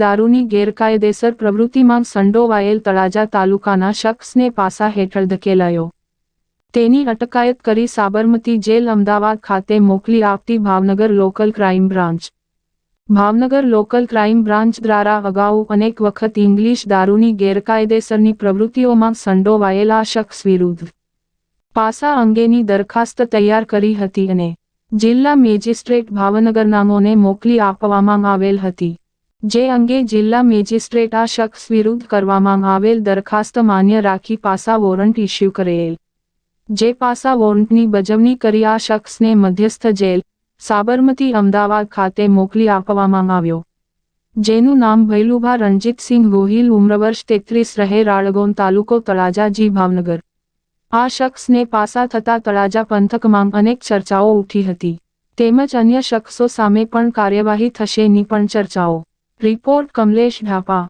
દારૂની ગેરકાયદેસર પ્રવૃત્તિમાં સંડોવાયેલ તળાજા તાલુકાના શખ્સને પાસા હેઠળ ધકેલાયો. તેની અટકાયત કરી સાબરમતી જેલ અમદાવાદ ખાતે મોકલી આપતી Bhavnagar local crime branch. Bhavnagar local crime branch દ્વારા અગાઉ અનેક વખત ઇંગ્લિશ દારૂની ગેરકાયદેસરની પ્રવૃત્તિઓમાં સંડોવાયેલા શખ્સ વિરુદ્ધ પાસા અંગેની દરખાસ્ત તૈયાર કરી હતી અને જિલ્લા મેજિસ્ટ્રેટ ભાવનગર નામોને મોકલી આપવામાં આવેલ હતી. જે અંગે જિલ્લા મેજિસ્ટ્રેટ આ શખ્સ વિરુદ્ધ કરવામાં આવેલ દરખાસ્ત માન્ય રાખી પાસા વોરંટ ઇસ્યુ કરેલ. જે પાસા વોરંટની બજવણી કરી આ શખ્સને મધ્યસ્થ જેલ, સાબરમતી અમદાવાદ ખાતે મોકલી આપવામાં આવ્યો. જેનું નામ ભૈલુભા રણજીતસિંહ ગોહિલ ઉમ્રવર્ષ તેત્રીસ, રહે રાળગોન તાલુકો તળાજા, જી ભાવનગર. આ શખ્સને પાસા થતા તળાજા પંથકમાં અનેક ચર્ચાઓ ઉઠી હતી. તેમજ અન્ય શખ્સો સામે પણ કાર્યવાહી થશેની પણ ચર્ચાઓ. રિપોર્ટ કમલેશ ઢાપા.